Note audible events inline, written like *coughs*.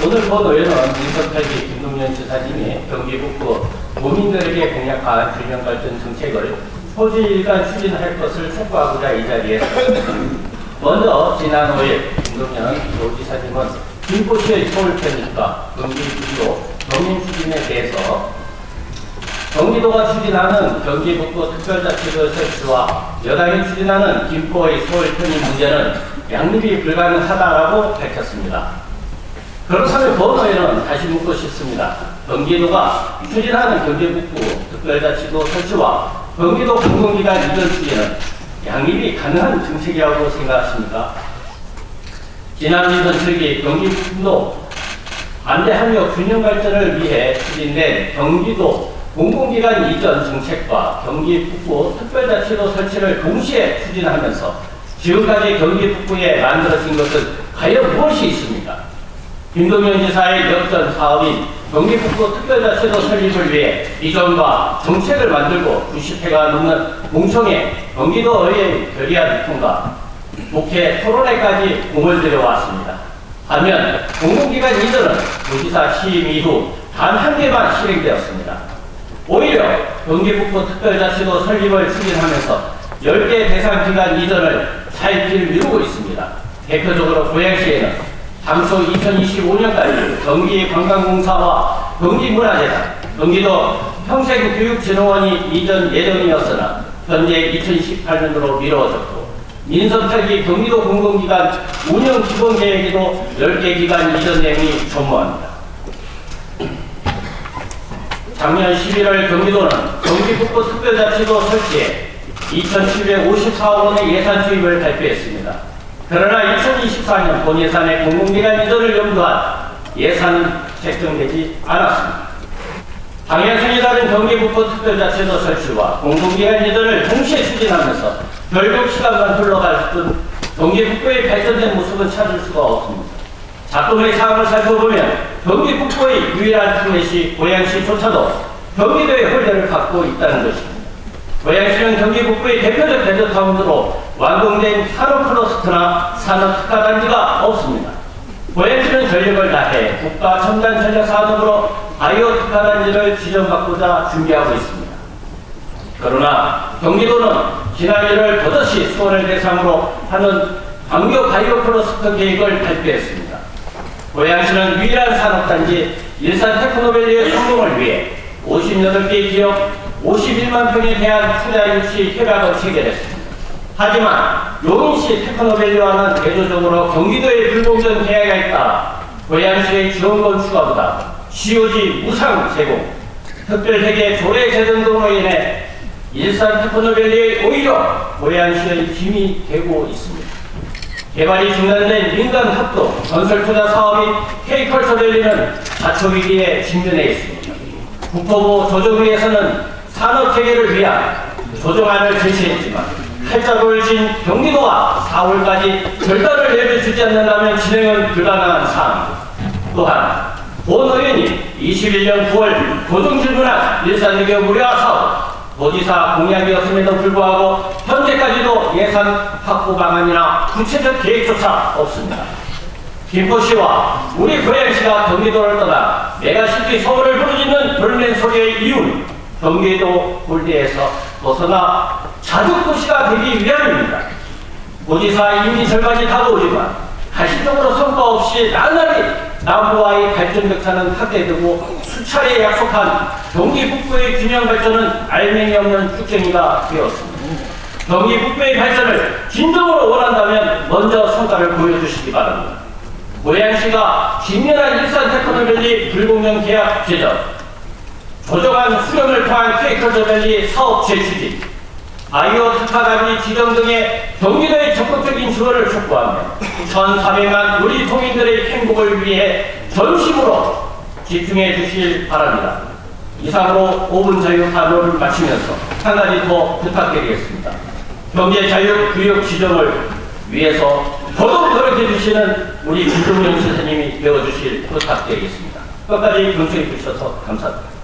오늘 본 의원은 민석택이 김동연 지사님이 경기 북부 도민들에게 공약한 균형 발전 정책을 소질간 추진할 것을 촉구하고자 이 자리에. *coughs* 먼저 지난 5일 김동연 도지사님은 김포시의 서울 편입과 경기 북부 경인 추진에 대해서 경기도가 추진하는 경기 북부 특별자치도 설치와 여당이 추진하는 김포의 서울 편입 문제는 양립이 불가능하다라고 밝혔습니다. 그렇다면 번호에는 다시 묻고 싶습니다. 경기도가 추진하는 경기 북부 특별자치도 설치와 경기도 공공기관 이전 추진은 양립이 가능한 정책이라고 생각하십니까? 지난 민선 측이 경기 북부도 안대 학력 균형 발전을 위해 추진된 경기도 공공기관 이전 정책과 경기 북부 특별자치도 설치를 동시에 추진하면서 지금까지 경기 북부에 만들어진 것은 과연 무엇이 있습니까? 김동연 지사의 역전 사업인 경기 북부 특별자치도 설립을 위해 비전과 정책을 만들고 90회가 넘는 공청회 경기도의회 결의안 통과 국회 토론회까지 공을 들여왔습니다. 반면 공공기관 이전은 도지사 취임 이후 단 한 개만 실행되었습니다. 오히려 경기북부 특별자치도 설립을 추진하면서 10개 대상 기관 이전을 차일피일 미루고 있습니다. 대표적으로 고양시에는 당초 2025년까지 경기관광공사와 경기문화재단, 경기도 평생교육진흥원이 이전 예정이었으나 현재 2018년으로 미뤄졌고 민선택이 경기도 공공기관 운영 기본 계획에도 10개 기관 이전 내용이 전무합니다. 작년 11월 경기도는 경기북부 특별자치도 설치에 2,754억 원의 예산 수입을 발표했습니다. 그러나 2024년 본 예산의 공공기관 이전을 염두한 예산은 책정되지 않았습니다. 방향성이 다른 경기북부 특별자치도 설치와 공공기관 이전을 동시에 추진하면서 결국 시간만 흘러갈 뿐 경기북부의 발전된 모습은 찾을 수가 없습니다. 작동의 상황을 살펴보면 경기 북부의 유일한 특례시 고양시조차도 경기도의 홀대를 갖고 있다는 것입니다. 고양시는 경기 북부의 대표적 베드타운으로 완공된 산업 클러스터나 산업 특화 단지가 없습니다. 고양시는 전력을 다해 국가 첨단 전략 산업으로 바이오 특화 단지를 지정받고자 준비하고 있습니다. 그러나 경기도는 지난 1월 버젓이 수원을 대상으로 하는 광교 바이오 클러스터 계획을 발표했습니다. 고양시는 유일한 산업단지 일산 테크노밸리의 성공을 위해 58개 기업 51만 평에 대한 투자 유치 협약을 체결했습니다. 하지만 용인시 테크노밸리와는 대조적으로 경기도의 불공정 계약에 따라 고양시의 지원권 추가보다 COG 무상 제공, 특별회계 조례 제정 등으로 인해 일산 테크노밸리의 오히려 고양시의 힘이 되고 있습니다. 개발이 중단된 민간 합동 건설 투자 사업인 K컬처밸리는 자초 위기에 직면해 있습니다. 국토부 조정위에서는 산업 체계를 위한 조정안을 제시했지만 팔자를 진 경기도가 4월까지 결과를 내려주지 않는다면 진행은 불가능한 사항입니다. 또한 본 의원이 21년 9월 고정질문한 일산대교 무료화 사업 도지사 공약이었음에도 불구하고 현재까지도 예산 확보 방안이나 구체적 계획조차 없습니다. 김포시와 우리 고양시가 경기도를 떠나 메가시티 서울을 부르짖는 돌멘 소리의 이유는 경기도 골대에서 벗어나 자주도시가 되기 위함입니다. 도지사 임기 절반이 다가오지만 가시적으로 성과 없이 나날이 남부와의 발전 격차는 확대되고 수차례 약속한 경기 북부의 균형 발전은 알맹이 없는 쭉쟁이가 되었습니다. 경기 북부의 발전을 진정으로 원한다면 먼저 성과를 보여주시기 바랍니다. 고양시가 진면한 일산 테크노밸리 불공정 계약 제정, 조정한 수령을 통한 케이커저밸리 사업 재추진, 아이오 특화단지 지정 등의 경기도의 적극적인 지원을 촉구하며 1,400만 우리 도민들의 행복을 위해 전심으로 집중해 주실 바랍니다. 이상으로 5분 자유 탄원을 마치면서 한 가지 더 부탁드리겠습니다. 경제 자유 교육 지정을 위해서 더더욱 노력해 주시는 우리 김종영 선생님이 되어주실 부탁드리겠습니다. 끝까지 경청해 주셔서 감사합니다.